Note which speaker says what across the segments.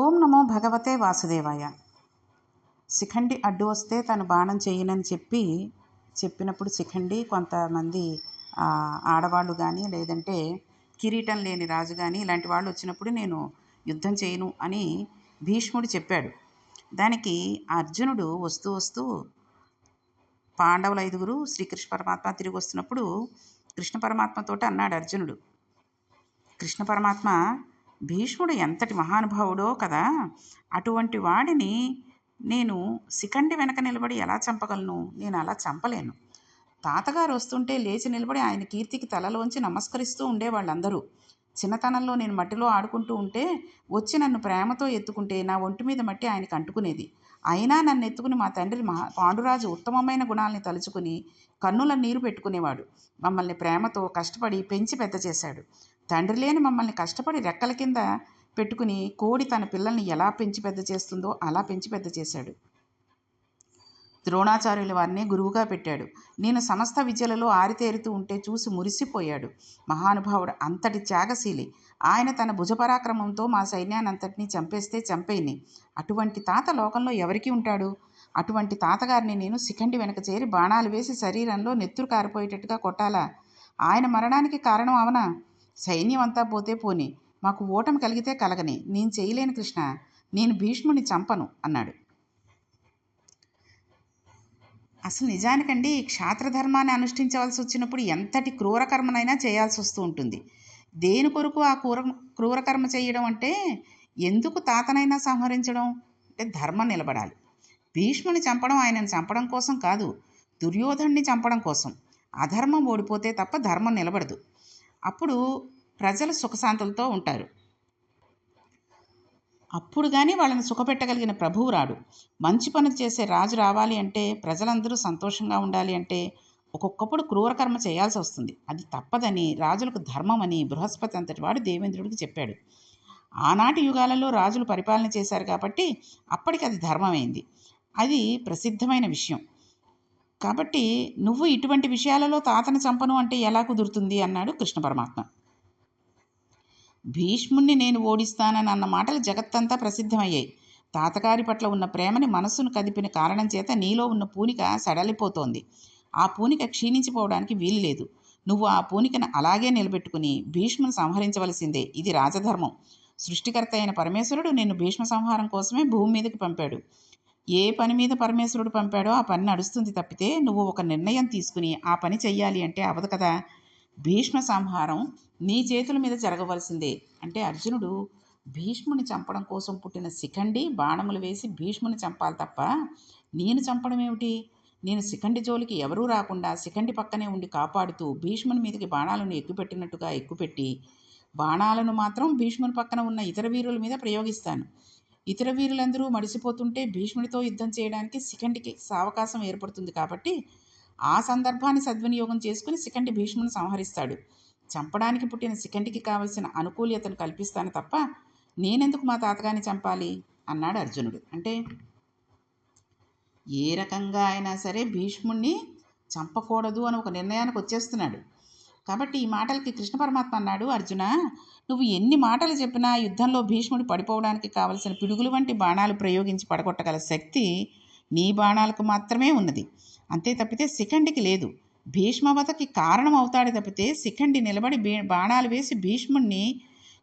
Speaker 1: ఓం నమో భగవతే వాసుదేవాయ. శిఖండి అడ్డు వస్తే తను బాణం చేయనని చెప్పి చెప్పినప్పుడు శిఖండి కొంతమంది ఆడవాళ్ళు కానీ లేదంటే కిరీటం లేని రాజు కానీ ఇలాంటి వాళ్ళు వచ్చినప్పుడు నేను యుద్ధం చేయను అని భీష్ముడు చెప్పాడు. దానికి అర్జునుడు వస్తూ వస్తూ పాండవుల ఐదుగురు శ్రీకృష్ణ పరమాత్మ తిరిగి వస్తున్నప్పుడు కృష్ణ పరమాత్మతోటి అన్నాడు అర్జునుడు. కృష్ణ పరమాత్మ భీష్ముడు ఎంతటి మహానుభావుడో కదా! అటువంటి వాడిని నేను సికండి వెనక నిలబడి ఎలా చంపగలను? నేను అలా చంపలేను. తాతగారు వస్తుంటే లేచి నిలబడి ఆయన కీర్తికి తలలోంచి నమస్కరిస్తూ ఉండేవాళ్ళందరూ. చిన్నతనంలో నేను మట్టిలో ఆడుకుంటూ ఉంటే వచ్చి నన్ను ప్రేమతో ఎత్తుకుంటే నా ఒంటి మీద మట్టి ఆయనకు అంటుకునేది. అయినా నన్ను ఎత్తుకుని మా తండ్రి మహా పాండురాజు ఉత్తమమైన గుణాలని తలుచుకుని కన్నుల నీరు పెట్టుకునేవాడు. మమ్మల్ని ప్రేమతో కష్టపడి పెంచి పెద్ద చేశాడు తండ్రి లేని మమ్మల్ని కష్టపడి రెక్కల కింద పెట్టుకుని కోడి తన పిల్లల్ని ఎలా పెంచి పెద్ద చేస్తుందో అలా పెంచి పెద్ద చేశాడు. ద్రోణాచార్యుల వారిని గురువుగా పెట్టాడు. నేను సమస్త విద్యలలో ఆరితేరుతూ ఉంటే చూసి మురిసిపోయాడు. మహానుభావుడు అంతటి త్యాగశీలి. ఆయన తన భుజపరాక్రమంతో మా సైన్యాన్ని చంపేస్తే చంపేయని. అటువంటి తాత లోకంలో ఎవరికి ఉంటాడు? అటువంటి తాతగారిని నేను శిఖండి వెనక చేరి బాణాలు వేసి శరీరంలో నెత్తురు కారిపోయేటట్టుగా కొట్టాలా? ఆయన మరణానికి కారణం అవనా? సైన్యం అంతా పోతే పోనీ. మాకు ఓటమి కలిగితే కలగని. నేను చేయలేను కృష్ణ. నేను భీష్ముని చంపను అన్నాడు. అసలు నిజానికండి క్షాత్రధర్మాన్ని అనుష్ఠించవలసి వచ్చినప్పుడు ఎంతటి క్రూరకర్మనైనా చేయాల్సి వస్తూ ఉంటుంది. దేని కొరకు ఆ క్రూర క్రూరకర్మ చేయడం అంటే ఎందుకు తాతనైనా సంహరించడం? అంటే ధర్మం నిలబడాలి. భీష్ముని చంపడం ఆయనను చంపడం కోసం కాదు దుర్యోధన్ని చంపడం కోసం. అధర్మం ఓడిపోతే తప్ప ధర్మం నిలబడదు. అప్పుడు ప్రజలు సుఖశాంతులతో ఉంటారు. అప్పుడు కానీ వాళ్ళని సుఖపెట్టగలిగిన ప్రభువు రాడు. మంచి పనులు చేసే రాజు రావాలి అంటే ప్రజలందరూ సంతోషంగా ఉండాలి అంటే ఒక్కొక్కప్పుడు క్రూరకర్మ చేయాల్సి వస్తుంది. అది తప్పదని రాజులకు ధర్మం అని బృహస్పతి అంతటి వాడు దేవేంద్రుడికి చెప్పాడు. ఆనాటి యుగాలలో రాజులు పరిపాలన చేశారు కాబట్టి అప్పటికి అది ధర్మమైంది. అది ప్రసిద్ధమైన విషయం. కాబట్టి నువ్వు ఇటువంటి విషయాలలో తాతను చంపను అంటే ఎలా కుదురుతుంది అన్నాడు కృష్ణ పరమాత్మ. భీష్ముణ్ణి నేను ఓడిస్తానని అన్న మాటలు జగత్తంతా ప్రసిద్ధమయ్యాయి. తాతగారి పట్ల ఉన్న ప్రేమని మనస్సును కదిపిన కారణం చేత నీలో ఉన్న పూనిక సడలిపోతోంది. ఆ పూనిక క్షీణించిపోవడానికి వీలు లేదు. నువ్వు ఆ పూనికను అలాగే నిలబెట్టుకుని భీష్మును సంహరించవలసిందే. ఇది రాజధర్మం. సృష్టికర్త అయిన పరమేశ్వరుడు నిన్ను భీష్మ సంహారం కోసమే భూమి మీదకి పంపాడు. ఏ పని మీద పరమేశ్వరుడు పంపాడో ఆ పని నడుస్తుంది తప్పితే నువ్వు ఒక నిర్ణయం తీసుకుని ఆ పని చెయ్యాలి అంటే అవదు కదా. భీష్మ సంహారం నీ చేతుల మీద జరగవలసిందే. అంటే అర్జునుడు భీష్ముని చంపడం కోసం పుట్టిన శిఖండి బాణములు వేసి భీష్ముని చంపాలి తప్ప నేను చంపడం ఏమిటి? నేను శిఖండి జోలికి ఎవరూ రాకుండా శిఖండి పక్కనే ఉండి కాపాడుతూ భీష్ముని మీదకి బాణాలను ఎక్కుపెట్టినట్టుగా ఎక్కుపెట్టి బాణాలను మాత్రం భీష్ముని పక్కన ఉన్న ఇతర వీరుల మీద ప్రయోగిస్తాను. ఇతర వీరులందరూ మడిసిపోతుంటే భీష్ముడితో యుద్ధం చేయడానికి శిఖండికి సావకాశం ఏర్పడుతుంది కాబట్టి ఆ సందర్భాన్ని సద్వినియోగం చేసుకుని శిఖండి భీష్ముని సంహరిస్తాడు. చంపడానికి పుట్టిన శిఖండికి కావలసిన అనుకూల్యతను కల్పిస్తాను తప్ప నేనెందుకు మా తాతగారిని చంపాలి? అన్నాడు అర్జునుడు. అంటే ఏ రకంగా అయినా సరే భీష్ముణ్ణి చంపకూడదు అని ఒక నిర్ణయానికి వచ్చేస్తున్నాడు. కాబట్టి ఈ మాటలకి కృష్ణ పరమాత్మ అన్నాడు అర్జున నువ్వు ఎన్ని మాటలు చెప్పినా యుద్ధంలో భీష్ముడు పడిపోవడానికి కావలసిన పిడుగులు వంటి బాణాలు ప్రయోగించి పడగొట్టగల శక్తి నీ బాణాలకు మాత్రమే ఉన్నది. అంతే తప్పితే శిఖండికి లేదు. భీష్మవతకి కారణం అవుతాడు తప్పితే శిఖండి నిలబడి బీ బాణాలు వేసి భీష్ముణ్ణి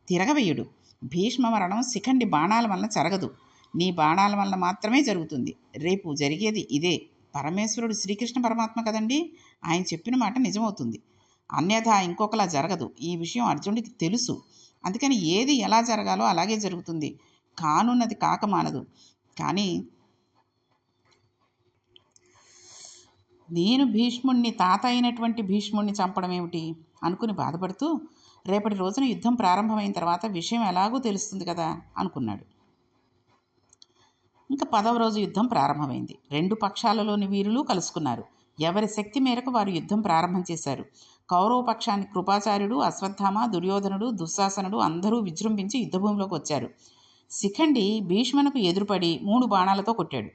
Speaker 1: తిరగవేయుడు. భీష్మ మరణం శిఖండి బాణాల వలన జరగదు. నీ బాణాల వలన మాత్రమే జరుగుతుంది. రేపు జరిగేది ఇదే. పరమేశ్వరుడు శ్రీకృష్ణ పరమాత్మ కదండి? ఆయన చెప్పిన మాట నిజమవుతుంది. అన్యథా ఇంకొకలా జరగదు. ఈ విషయం అర్జునుడికి తెలుసు. అందుకని ఏది ఎలా జరగాలో అలాగే జరుగుతుంది. కానున్నది కాక మానదు. కానీ నేను భీష్ముణ్ణి తాత అయినటువంటి భీష్ముణ్ణి చంపడం ఏమిటి అనుకుని బాధపడుతూ రేపటి రోజున యుద్ధం ప్రారంభమైన తర్వాత విషయం ఎలాగూ తెలుస్తుంది కదా అనుకున్నాడు. ఇంకా పదవ రోజు యుద్ధం ప్రారంభమైంది. రెండు పక్షాలలోని వీరులు కలుసుకున్నారు. ఎవరి శక్తి మేరకు వారు యుద్ధం ప్రారంభం చేశారు? కౌరవ పక్షాన్ని కృపాచార్యుడు అశ్వత్థామ దుర్యోధనుడు దుశ్శాసనుడు అందరూ విజృంభించి యుద్ధభూమిలోకి వచ్చారు. శిఖండి భీష్మునకు ఎదురుపడి మూడు బాణాలతో కొట్టాడు.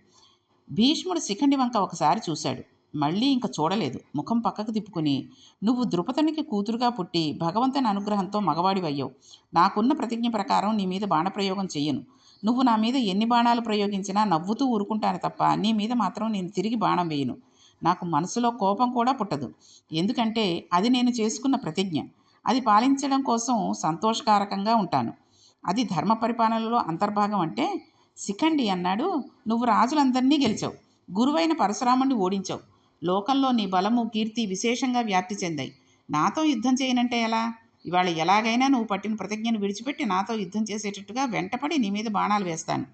Speaker 1: భీష్ముడు శిఖండి వంక ఒకసారి చూశాడు. మళ్ళీ ఇంక చూడలేదు. ముఖం పక్కకు తిప్పుకుని నువ్వు ద్రుపదునికి కూతురుగా పుట్టి భగవంతుని అనుగ్రహంతో మగవాడివయ్యావు నాకున్న ప్రతిజ్ఞ ప్రకారం నీ మీద బాణప్రయోగం చెయ్యను. నువ్వు నా మీద ఎన్ని బాణాలు ప్రయోగించినా నవ్వుతూ ఊరుకుంటాను తప్ప నీ మీద మాత్రం నేను తిరిగి బాణం వేయను. నాకు మనసులో కోపం కూడా పుట్టదు. ఎందుకంటే అది నేను చేసుకున్న ప్రతిజ్ఞ. అది పాలించడం కోసం సంతోషకారకంగా ఉంటాను. అది ధర్మ పరిపాలనలో అంతర్భాగం అంటే శిఖండి అన్నాడు నువ్వు రాజులందరినీ గెలిచావు. గురువైన పరశురాముణ్ణి ఓడించావు. లోకంలో నీ బలము కీర్తి విశేషంగా వ్యాప్తి చెందాయి. నాతో యుద్ధం చేయనంటే ఎలా? ఇవాళ ఎలాగైనా నువ్వు పట్టిన ప్రతిజ్ఞను విడిచిపెట్టి నాతో యుద్ధం చేసేటట్టుగా వెంటపడి నీ మీద బాణాలు వేస్తాను.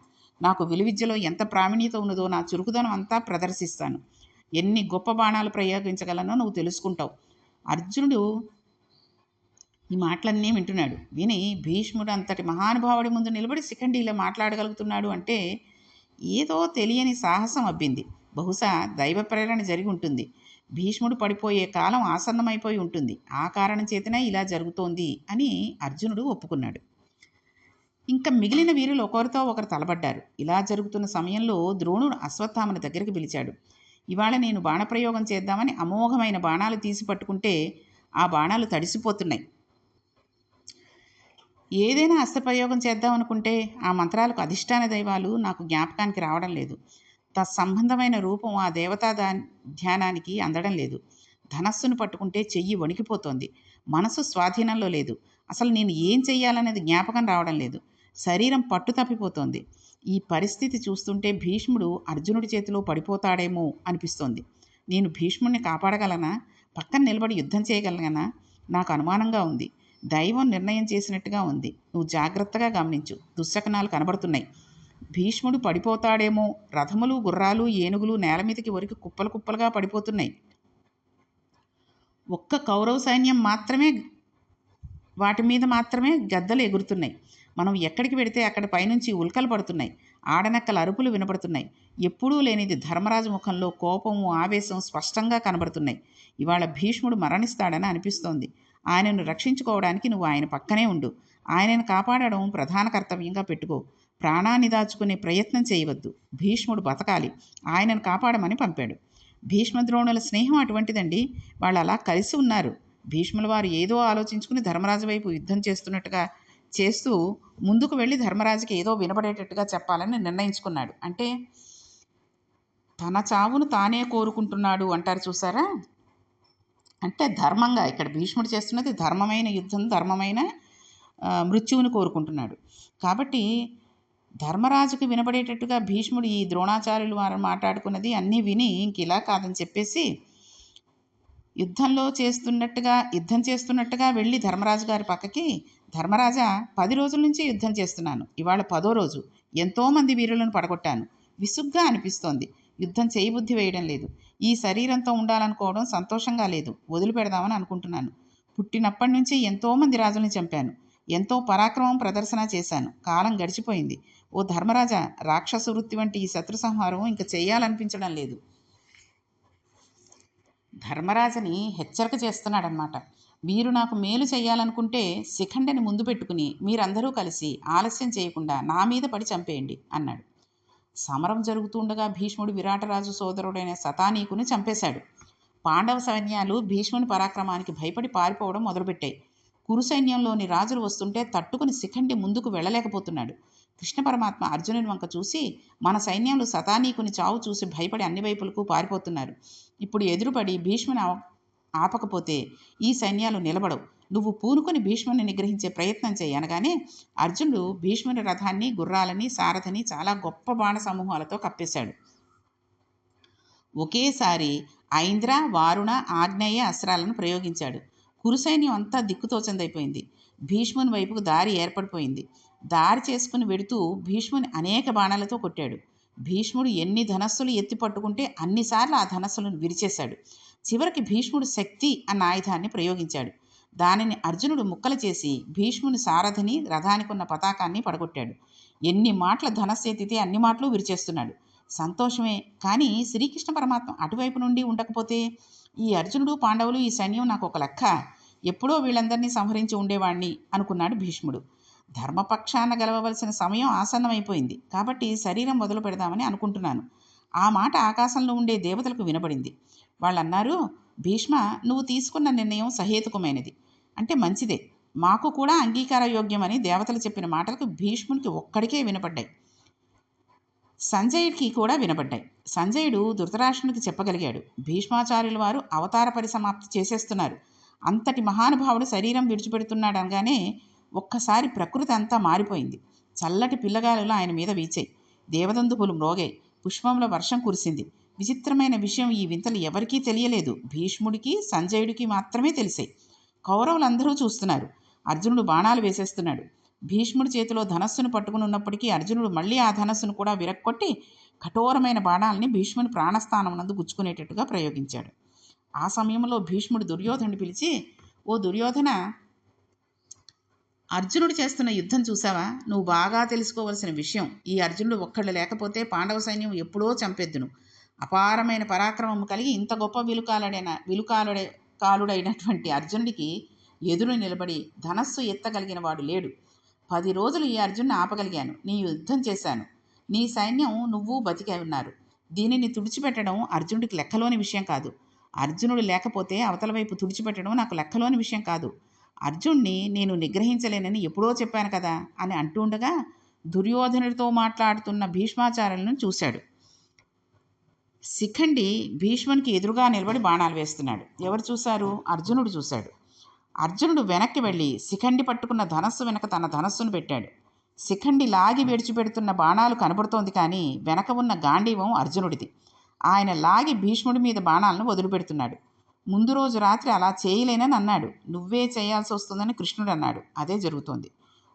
Speaker 1: నాకు విలువిద్యలో ఎంత ప్రావీణ్యత ఉన్నదో నా చురుకుదనం అంతా ప్రదర్శిస్తాను. ఎన్ని గొప్ప బాణాలు ప్రయోగించగలనో నువ్వు తెలుసుకుంటావు. అర్జునుడు ఈ మాటలన్నీ వింటున్నాడు. విని భీష్ముడు అంతటి మహానుభావుడి ముందు నిలబడి శిఖండిలో మాట్లాడగలుగుతున్నాడు అంటే ఏదో తెలియని సాహసం అబ్బింది. బహుశా దైవ ప్రేరణ జరిగి ఉంటుంది. భీష్ముడు పడిపోయే కాలం ఆసన్నమైపోయి ఉంటుంది. ఆ కారణం చేతనే ఇలా జరుగుతోంది అని అర్జునుడు ఒప్పుకున్నాడు. ఇంకా మిగిలిన వీరులు ఒకరితో ఒకరు తలబడ్డారు ఇలా జరుగుతున్న సమయంలో ద్రోణుడు అశ్వత్థామని దగ్గరికి పిలిచాడు. ఇవాళ నేను బాణప్రయోగం చేద్దామని అమోఘమైన బాణాలు తీసి పట్టుకుంటే ఆ బాణాలు తడిసిపోతున్నాయి. ఏదైనా అస్త్రప్రయోగం చేద్దాం అనుకుంటే ఆ మంత్రాలకు అధిష్టాన దైవాలు నాకు జ్ఞాపకానికి రావడం లేదు. తత్సంబంధమైన రూపం ఆ దేవతా దా ధ్యానానికి అందడం లేదు. ధనస్సును పట్టుకుంటే చెయ్యి వణికిపోతోంది. మనసు స్వాధీనంలో లేదు. అసలు నేను ఏం చెయ్యాలనేది జ్ఞాపకం రావడం లేదు. శరీరం పట్టు తప్పిపోతోంది ఈ పరిస్థితి చూస్తుంటే భీష్ముడు అర్జునుడి చేతిలో పడిపోతాడేమో అనిపిస్తోంది. నేను భీష్ముడిని కాపాడగలనా? పక్కన నిలబడి యుద్ధం చేయగలనా? నాకు అనుమానంగా ఉంది. దైవం నిర్ణయం చేసినట్టుగా ఉంది. నువ్వు జాగ్రత్తగా గమనించు. దుశ్శకనాలు కనబడుతున్నాయి. భీష్ముడు పడిపోతాడేమో. రథములు గుర్రాలు ఏనుగులు నేల మీదకి ఒరికి కుప్పలు కుప్పలుగా పడిపోతున్నాయి. ఒక్క కౌరవ సైన్యం మాత్రమే వాటి మీద మాత్రమే గద్దలు ఎగురుతున్నాయి. మనం ఎక్కడికి వెడితే అక్కడ పైనుంచి ఉల్కలు పడుతున్నాయి. ఆడనక్కల అరుపులు వినపడుతున్నాయి. ఎప్పుడూ లేనిది ధర్మరాజు ముఖంలో కోపము ఆవేశం స్పష్టంగా కనబడుతున్నాయి. ఇవాళ భీష్ముడు మరణిస్తాడని అనిపిస్తోంది. ఆయనను రక్షించుకోవడానికి నువ్వు ఆయన పక్కనే ఉండు. ఆయనను కాపాడడం ప్రధాన కర్తవ్యంగా పెట్టుకో. ప్రాణాన్ని దాచుకునే ప్రయత్నం చేయవద్దు. భీష్ముడు బతకాలి. ఆయనను కాపాడమని పంపాడు. భీష్మద్రోణుల స్నేహం అటువంటిదండి. వాళ్ళు అలా కలిసి ఉన్నారు. భీష్ముల వారు ఏదో ఆలోచించుకుని ధర్మరాజు వైపు యుద్ధం చేస్తున్నట్టుగా చేస్తూ ముందుకు వెళ్ళి ధర్మరాజుకి ఏదో వినపడేటట్టుగా చెప్పాలని నిర్ణయించుకున్నాడు. అంటే తన చావును తానే కోరుకుంటున్నాడు అంటారు చూసారా? అంటే ధర్మంగా ఇక్కడ భీష్ముడు చేస్తున్నది ధర్మమైన యుద్ధం ధర్మమైన మృత్యువుని కోరుకుంటున్నాడు. కాబట్టి ధర్మరాజుకు వినపడేటట్టుగా భీష్ముడు ఈ ద్రోణాచార్యులు వారు మాట్లాడుకున్నది అన్నీ విని ఇంక ఇలా కాదని చెప్పేసి యుద్ధంలో చేస్తున్నట్టుగా యుద్ధం చేస్తున్నట్టుగా వెళ్ళి ధర్మరాజు గారి పక్కకి ధర్మరాజా పది రోజుల నుంచి యుద్ధం చేస్తున్నాను. ఇవాళ పదో రోజు. ఎంతోమంది వీరులను పడగొట్టాను. విసుగ్గా అనిపిస్తోంది. యుద్ధం చేయబుద్ధి వేయడం లేదు. ఈ శరీరంతో ఉండాలనుకోవడం సంతోషంగా లేదు. వదిలిపెడదామని అనుకుంటున్నాను. పుట్టినప్పటి నుంచి ఎంతోమంది రాజుల్ని చంపాను. ఎంతో పరాక్రమం ప్రదర్శన చేశాను. కాలం గడిచిపోయింది. ఓ ధర్మరాజా రాక్షస వృత్తి వంటి ఈ శత్రు సంహారం ఇంకా చేయాలనిపించడం లేదు. ధర్మరాజని హెచ్చరిక చేస్తున్నాడనమాట మీరు నాకు మేలు చేయాలనుకుంటే శిఖండిని ముందు పెట్టుకుని మీరందరూ కలిసి ఆలస్యం చేయకుండా నా మీద పడి చంపేయండి అన్నాడు. సమరం జరుగుతుండగా భీష్ముడు విరాటరాజు సోదరుడైన సతానీకుని చంపేశాడు. పాండవ సైన్యాలు భీష్ముని పరాక్రమానికి భయపడి పారిపోవడం మొదలుపెట్టాయి. కురు సైన్యంలోని రాజులు వస్తుంటే తట్టుకుని శిఖండి ముందుకు వెళ్ళలేకపోతున్నాడు. కృష్ణ పరమాత్మ అర్జునుని వంక చూసి మన సైన్యంలో సతానీకుని చావు చూసి భయపడి అన్ని వైపులకు పారిపోతున్నారు. ఇప్పుడు ఎదురుపడి భీష్ముని ఆపకపోతే ఈ సైన్యాలు నిలబడవు. నువ్వు పూనుకొని భీష్ముని నిగ్రహించే ప్రయత్నం చేయనగానే అర్జునుడు భీష్ముని రథాన్ని గుర్రాలని సారథని చాలా గొప్ప బాణ సమూహాలతో కప్పేశాడు. ఒకేసారి ఐంద్ర వారుణ ఆగ్నేయ అస్త్రాలను ప్రయోగించాడు. కురుసైన్యం అంతా దిక్కుతోచందైపోయింది. భీష్ముని వైపుకు దారి ఏర్పడిపోయింది. దారి చేసుకుని వెడుతూ భీష్ముని అనేక బాణాలతో కొట్టాడు. భీష్ముడు ఎన్ని ధనస్సులు ఎత్తి పట్టుకుంటే అన్నిసార్లు ఆ ధనస్సులను విరిచేశాడు. చివరికి భీష్ముడు శక్తి అన్న ఆయుధాన్ని ప్రయోగించాడు. దానిని అర్జునుడు ముక్కలు చేసి భీష్ముని సారథిని రథానికున్న పతాకాన్ని పడగొట్టాడు. ఎన్ని మాటల ధనస్సేతితే అన్ని మాటలు విరిచేస్తున్నాడు. సంతోషమే. కానీ శ్రీకృష్ణ పరమాత్మ అటువైపు నుండి ఉండకపోతే ఈ అర్జునుడు పాండవులు ఈ సైన్యం నాకు ఒక లెక్క. ఎప్పుడో వీళ్ళందరినీ సంహరించి ఉండేవాణ్ణి అనుకున్నాడు భీష్ముడు. ధర్మపక్షాన గెలవవలసిన సమయం ఆసన్నమైపోయింది. కాబట్టి శరీరం మొదలు పెడదామని అనుకుంటున్నాను. ఆ మాట ఆకాశంలో ఉండే దేవతలకు వినబడింది. వాళ్ళన్నారు భీష్మ నువ్వు తీసుకున్న నిర్ణయం సహేతుకమైనది. అంటే మంచిదే. మాకు కూడా అంగీకార యోగ్యమని దేవతలు చెప్పిన మాటలకు భీష్మునికి ఒక్కడికే వినపడ్డాయి. సంజయుడికి కూడా వినపడ్డాయి. సంజయుడు ధృతరాష్ట్రునికి చెప్పగలిగాడు. భీష్మాచార్యుల వారు అవతార పరిసమాప్తి చేసేస్తున్నారు. అంతటి మహానుభావుడు శరీరం విడిచిపెడుతున్నాడనగానే ఒక్కసారి ప్రకృతి అంతా మారిపోయింది. చల్లటి పిల్లగాలులు ఆయన మీద వీచాయి. దేవదందుపులు మ్రోగాయి పుష్పంలో వర్షం కురిసింది. విచిత్రమైన విషయం ఈ వింతలు ఎవరికీ తెలియలేదు. భీష్ముడికి సంజయుడికి మాత్రమే తెలిసాయి. కౌరవులందరూ చూస్తున్నారు. అర్జునుడు బాణాలు వేసేస్తున్నాడు. భీష్ముడి చేతిలో ధనస్సును పట్టుకుని ఉన్నప్పటికీ అర్జునుడు మళ్ళీ ఆ ధనస్సును కూడా విరక్కొట్టి కఠోరమైన బాణాలని భీష్ముని ప్రాణస్థానం నందు గుచ్చుకునేటట్టుగా ప్రయోగించాడు. ఆ సమయంలో భీష్ముడు దుర్యోధనుడు పిలిచి ఓ దుర్యోధన అర్జునుడు చేస్తున్న యుద్ధం చూసావా? నువ్వు బాగా తెలుసుకోవలసిన విషయం. ఈ అర్జునుడు ఒక్కళ్ళు లేకపోతే పాండవ సైన్యం ఎప్పుడో చంపెద్దును. అపారమైన పరాక్రమం కలిగి ఇంత గొప్ప విలుకాలుడైన విలుకాలుడే కాలుడైనటువంటి అర్జునుడికి ఎదురు నిలబడి ధనస్సు ఎత్తగలిగిన వాడు లేడు. పది రోజులు ఈ అర్జున్ని ఆపగలిగాను. నీ యుద్ధం చేశాను. నీ సైన్యం నువ్వు బతికే ఉన్నారు. దీనిని తుడిచిపెట్టడం అర్జునుడికి లెక్కలోని విషయం కాదు. అర్జునుడు లేకపోతే అవతల వైపు తుడిచిపెట్టడం నాకు లెక్కలోని విషయం కాదు. అర్జున్ని నేను నిగ్రహించలేనని ఎప్పుడో చెప్పాను కదా అని అంటుండగా దుర్యోధనుడితో మాట్లాడుతున్న భీష్మాచార్యులను చూశాడు. శిఖండి భీష్మునికి ఎదురుగా నిలబడి బాణాలు వేస్తున్నాడు. ఎవరు చూశారు? అర్జునుడు చూశాడు. అర్జునుడు వెనక్కి వెళ్ళి శిఖండి పట్టుకున్న ధనస్సు వెనక తన ధనస్సును పెట్టాడు. శిఖండి లాగి విడిచిపెడుతున్న బాణాలు కనబడుతోంది కానీ వెనక ఉన్న గాంధీవం అర్జునుడిది. ఆయన లాగి భీష్ముడి మీద బాణాలను వదిలిపెడుతున్నాడు. ముందు రోజు రాత్రి అలా చేయలేనని అన్నాడు. నువ్వే చేయాల్సి వస్తుందని కృష్ణుడు అన్నాడు. అదే జరుగుతోంది.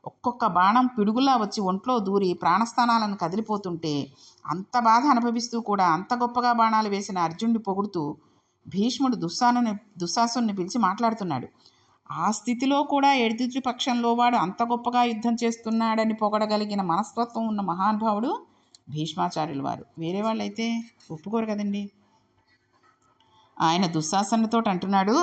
Speaker 1: ఒక్కొక్క బాణం పిడుగులా వచ్చి ఒంట్లో దూరి ప్రాణస్థానాలను కదిలిపోతుంటే అంత బాధ అనుభవిస్తూ కూడా అంత గొప్పగా బాణాలు వేసిన అర్జునుడి పొగుడుతూ భీష్ముడు దుస్సాను దుస్సాసుని పిలిచి మాట్లాడుతున్నాడు. ఆ స్థితిలో కూడా ఎడితి పక్షంలో వాడు అంత గొప్పగా యుద్ధం చేస్తున్నాడని పొగడగలిగిన మనస్తత్వం ఉన్న మహానుభావుడు భీష్మాచార్యులు వారు. వేరే వాళ్ళైతే ఒప్పుకోరు కదండి. ఆయన దుశ్శాసనతో అంటున్నాడు.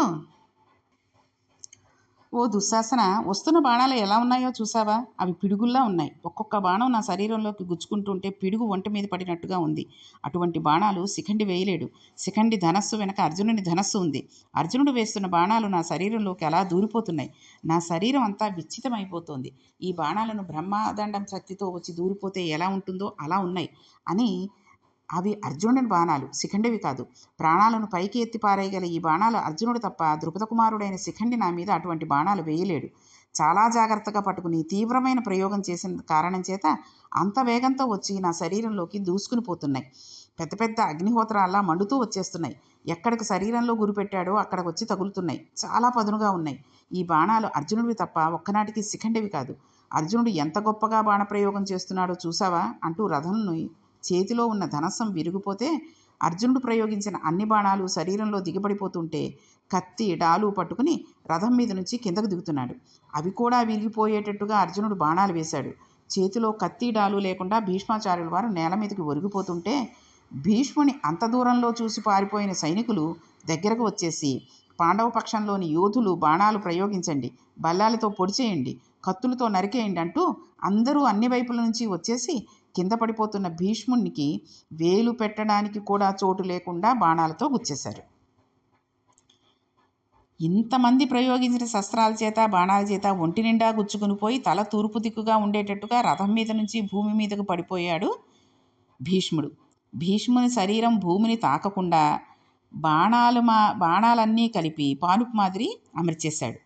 Speaker 1: ఓ దుశ్శాసన వస్తున్న బాణాలు ఎలా ఉన్నాయో చూసావా అవి పిడుగుల్లా ఉన్నాయి. ఒక్కొక్క బాణం నా శరీరంలోకి గుచ్చుకుంటుంటే పిడుగు ఒంటి మీద పడినట్టుగా ఉంది. అటువంటి బాణాలు శిఖండి వేయలేడు. శిఖండి ధనస్సు వెనక అర్జునుని ధనస్సు ఉంది. అర్జునుడు వేస్తున్న బాణాలు నా శరీరంలోకి అలా దూరిపోతున్నాయి. నా శరీరం అంతా విచ్చితమైపోతోంది. ఈ బాణాలను బ్రహ్మదండం శక్తితో వచ్చి దూరిపోతే ఎలా ఉంటుందో అలా ఉన్నాయి అని అవి అర్జునుడి బాణాలు శిఖండివి కాదు. ప్రాణాలను పైకి ఎత్తి పారేయగల ఈ బాణాలు అర్జునుడు తప్ప ద్రుపద కుమారుడైన శిఖండి నా మీద అటువంటి బాణాలు వేయలేడు. చాలా జాగ్రత్తగా పట్టుకుని తీవ్రమైన ప్రయోగం చేసిన కారణం చేత అంత వేగంతో వచ్చి నా శరీరంలోకి దూసుకుని పోతున్నాయి. పెద్ద పెద్ద అగ్నిహోత్రాల్లా మండుతూ వచ్చేస్తున్నాయి. ఎక్కడికి శరీరంలో గురిపెట్టాడో అక్కడికి వచ్చి తగులుతున్నాయి. చాలా పదునుగా ఉన్నాయి. ఈ బాణాలు అర్జునుడివి తప్ప ఒక్కనాటికి శిఖండివి కాదు. అర్జునుడు ఎంత గొప్పగా బాణప్రయోగం చేస్తున్నాడో చూసావా? అంటూ రథంను చేతిలో ఉన్న ధనస్సం విరిగిపోతే అర్జునుడు ప్రయోగించిన అన్ని బాణాలు శరీరంలో దిగబడిపోతుంటే కత్తి డాలు పట్టుకుని రథం మీద నుంచి కిందకు దిగుతున్నాడు. అవి కూడా విరిగిపోయేటట్టుగా అర్జునుడు బాణాలు వేశాడు. చేతిలో కత్తి డాలు లేకుండా భీష్మాచార్యుల వారు నేల మీదకి ఒరిగిపోతుంటే భీష్ముని అంత దూరంలో చూసి పారిపోయిన సైనికులు దగ్గరకు వచ్చేసి పాండవ పక్షంలోని యోధులు బాణాలు ప్రయోగించండి బల్లాలతో పొడిచేయండి కత్తులతో నరికేయండి అంటూ అందరూ అన్ని వైపుల నుంచి వచ్చేసి కింద పడిపోతున్న భీష్మునికి వేలు పెట్టడానికి కూడా చోటు లేకుండా బాణాలతో గుచ్చేశారు. ఇంతమంది ప్రయోగించిన శస్త్రాల చేత బాణాల చేత ఒంటి నిండా గుచ్చుకుని పోయి తల తూర్పు దిక్కుగా ఉండేటట్టుగా రథం మీద నుంచి భూమి మీదకు పడిపోయాడు భీష్ముడు. భీష్ముని శరీరం భూమిని తాకకుండా బాణాలు మా బాణాలన్నీ కలిపి పానుపు మాదిరి అమర్చేశాడు.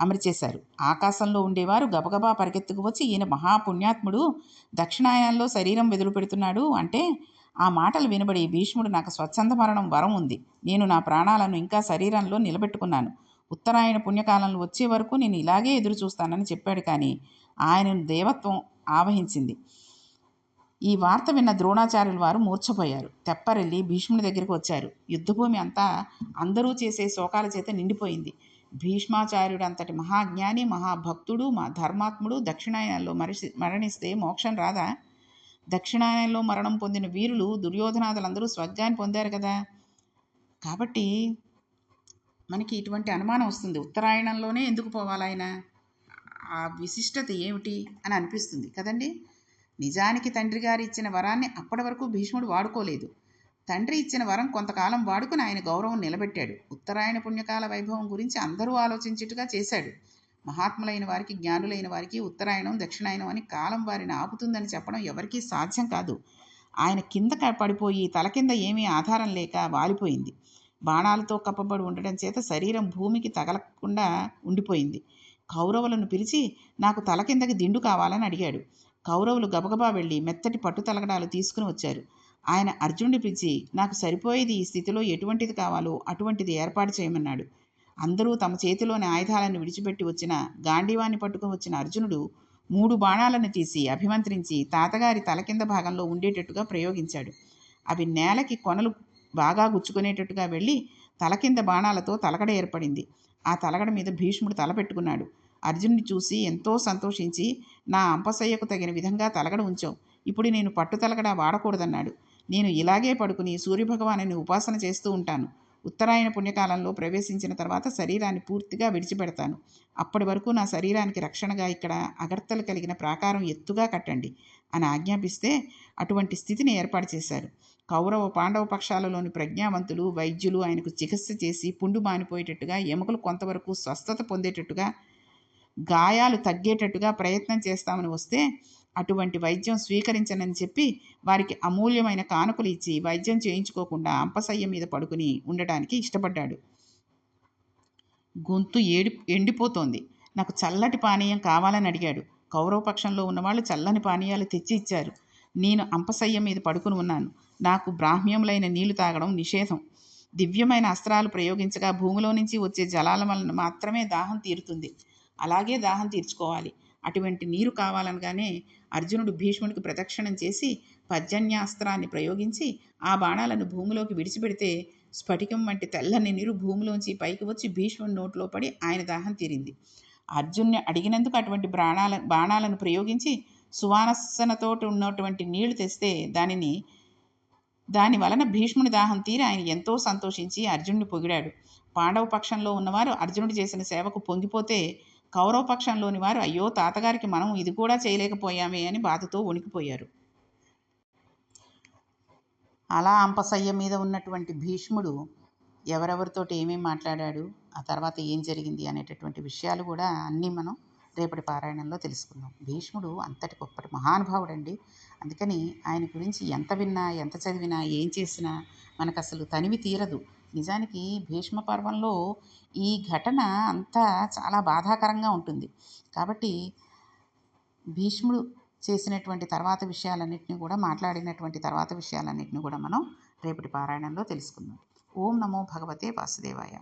Speaker 1: అమర్చేశారు. ఆకాశంలో ఉండేవారు గబగబా పరిగెత్తుకు వచ్చి ఈయన మహాపుణ్యాత్ముడు దక్షిణాయనంలో శరీరం వెదులు పెడుతున్నాడు అంటే ఆ మాటలు వినబడి భీష్ముడు నాకు స్వచ్ఛంద మరణం వరం ఉంది. నేను నా ప్రాణాలను ఇంకా శరీరంలో నిలబెట్టుకున్నాను. ఉత్తరాయణ పుణ్యకాలంలో వచ్చే వరకు నేను ఇలాగే ఎదురు చూస్తానని చెప్పాడు కానీ ఆయనను దేవత్వం ఆవహించింది. ఈ వార్త విన్న ద్రోణాచార్యుల వారు మూర్ఛపోయారు. తెప్పరెళ్ళి భీష్ముడి దగ్గరికి వచ్చారు. యుద్ధభూమి అంతా అందరూ చేసే శోకాల చేత నిండిపోయింది. భీష్మాచార్యుడు అంతటి మహాజ్ఞాని మహాభక్తుడు మా ధర్మాత్ముడు దక్షిణాయనంలో మరిసి మరణిస్తే మోక్షం రాదా? దక్షిణాయనంలో మరణం పొందిన వీరులు దుర్యోధనాదులందరూ స్వర్గాన్ని పొందారు కదా? కాబట్టి మనకి ఇటువంటి అనుమానం వస్తుంది. ఉత్తరాయణంలోనే ఎందుకు పోవాలాయన ఆ విశిష్టత ఏమిటి అని అనిపిస్తుంది కదండి? నిజానికి తండ్రి గారు ఇచ్చిన వరాన్ని అప్పటి వరకు భీష్ముడు వాడుకోలేదు. తండ్రి ఇచ్చిన వరం కొంతకాలం వాడుకుని ఆయన గౌరవం నిలబెట్టాడు. ఉత్తరాయణ పుణ్యకాల వైభవం గురించి అందరూ ఆలోచించుటగా చేశాడు. మహాత్ములైన వారికి జ్ఞానులైన వారికి ఉత్తరాయణం దక్షిణాయనం అని కాలం వారిని ఆపుతుందని చెప్పడం ఎవరికీ సాధ్యం కాదు. ఆయన కింద పడిపోయి తల కింద ఏమీ ఆధారం లేక వాలిపోయింది. బాణాలతో కప్పబడి ఉండడం చేత శరీరం భూమికి తగలకుండా ఉండిపోయింది. కౌరవులను పిలిచి నాకు తల కిందకి దిండు కావాలని అడిగాడు కౌరవులు గబగబా వెళ్ళి మెత్తటి పట్టు తలగడాలు తీసుకుని వచ్చారు. ఆయన అర్జునుడి పిలిచి నాకు సరిపోయేది ఈ స్థితిలో ఎటువంటిది కావాలో అటువంటిది ఏర్పాటు చేయమన్నాడు. అందరూ తమ చేతిలోని ఆయుధాలను విడిచిపెట్టి వచ్చిన గాంధీవాన్ని పట్టుకుని వచ్చిన అర్జునుడు మూడు బాణాలను తీసి అభిమంత్రించి తాతగారి తల కింద భాగంలో ఉండేటట్టుగా ప్రయోగించాడు. అవి నేలకి కొనలు బాగా గుచ్చుకునేటట్టుగా వెళ్ళి తల కింద బాణాలతో తలగడ ఏర్పడింది. ఆ తలగడ మీద భీష్ముడు తల పెట్టుకున్నాడు. అర్జునుడి చూసి ఎంతో సంతోషించి నా అంపసయ్యకు తగిన విధంగా తలగడ ఉంచావు. ఇప్పుడు నేను పట్టు తలగడ వాడకూడదన్నాడు. నేను ఇలాగే పడుకుని సూర్యభగవాను ఉపాసన చేస్తూ ఉంటాను. ఉత్తరాయణ పుణ్యకాలంలో ప్రవేశించిన తర్వాత శరీరాన్ని పూర్తిగా విడిచిపెడతాను. అప్పటి వరకు నా శరీరానికి రక్షణగా ఇక్కడ అగర్తలు కలిగిన ప్రాకారం ఎత్తుగా కట్టండి అని ఆజ్ఞాపిస్తే అటువంటి స్థితిని ఏర్పాటు చేశారు. కౌరవ పాండవ పక్షాలలోని ప్రజ్ఞావంతులు వైద్యులు ఆయనకు చికిత్స చేసి పుండు మానిపోయేటట్టుగా ఎముకలు కొంతవరకు స్వస్థత పొందేటట్టుగా గాయాలు తగ్గేటట్టుగా ప్రయత్నం చేస్తామని వస్తే అటువంటి వైద్యం స్వీకరించనని చెప్పి వారికి అమూల్యమైన కానుకలు ఇచ్చి వైద్యం చేయించుకోకుండా అంపసయ్య మీద పడుకుని ఉండటానికి ఇష్టపడ్డాడు. గొంతు ఏడి ఎండిపోతోంది. నాకు చల్లటి పానీయం కావాలని అడిగాడు. కౌరవ పక్షంలో ఉన్నవాళ్ళు చల్లని పానీయాలు తెచ్చి ఇచ్చారు. నేను అంపసయ్య మీద పడుకుని ఉన్నాను. నాకు బ్రాహ్మ్యములైన నీళ్ళు తాగడం నిషేధం. దివ్యమైన అస్త్రాలు ప్రయోగించగా భూమిలో నుంచి వచ్చే జలాల వలన మాత్రమే దాహం తీరుతుంది. అలాగే దాహం తీర్చుకోవాలి. అటువంటి నీరు కావాలనగానే అర్జునుడు భీష్ముడికి ప్రదక్షిణం చేసి పర్జన్యాస్త్రాన్ని ప్రయోగించి ఆ బాణాలను భూమిలోకి విడిచిపెడితే స్ఫటికం వంటి తెల్లని నీరు భూమిలోంచి పైకి వచ్చి భీష్ముడి నోట్లో పడి ఆయన దాహం తీరింది. అర్జున్ని అడిగినందుకు అటువంటి బాణాల బాణాలను ప్రయోగించి సువాసనతోటి ఉన్నటువంటి నీళ్ళు తెస్తే దానిని దాని వలన భీష్ముని దాహం తీరి ఆయన ఎంతో సంతోషించి అర్జునుడిని పొగిడాడు. పాండవ పక్షంలో ఉన్నవారు అర్జునుడు చేసిన సేవకు పొంగిపోతే కౌరవ పక్షంలోని వారు అయ్యో తాతగారికి మనం ఇది కూడా చేయలేకపోయామే అని బాధతో వణికిపోయారు. అలా అంపసయ్య మీద ఉన్నటువంటి భీష్ముడు ఎవరెవరితోటి ఏమేమి మాట్లాడాడు ఆ తర్వాత ఏం జరిగింది అనేటటువంటి విషయాలు కూడా అన్నీ మనం రేపటి పారాయణంలో తెలుసుకుందాం. భీష్ముడు అంతటి గొప్పటి మహానుభావుడండి. అందుకని ఆయన గురించి ఎంత విన్నా ఎంత చదివినా ఏం చేసినా మనకు అసలు తనివి తీరదు. నిజానికి భీష్మ పర్వంలో ఈ ఘటన అంతా చాలా బాధాకరంగా ఉంటుంది. కాబట్టి భీష్ముడు చేసినటువంటి తర్వాత విషయాలన్నింటినీ కూడా మాట్లాడినటువంటి తర్వాత విషయాలన్నింటినీ కూడా మనం రేపటి పారాయణంలో తెలుసుకుందాం. ఓం నమో భగవతే వాసుదేవాయ.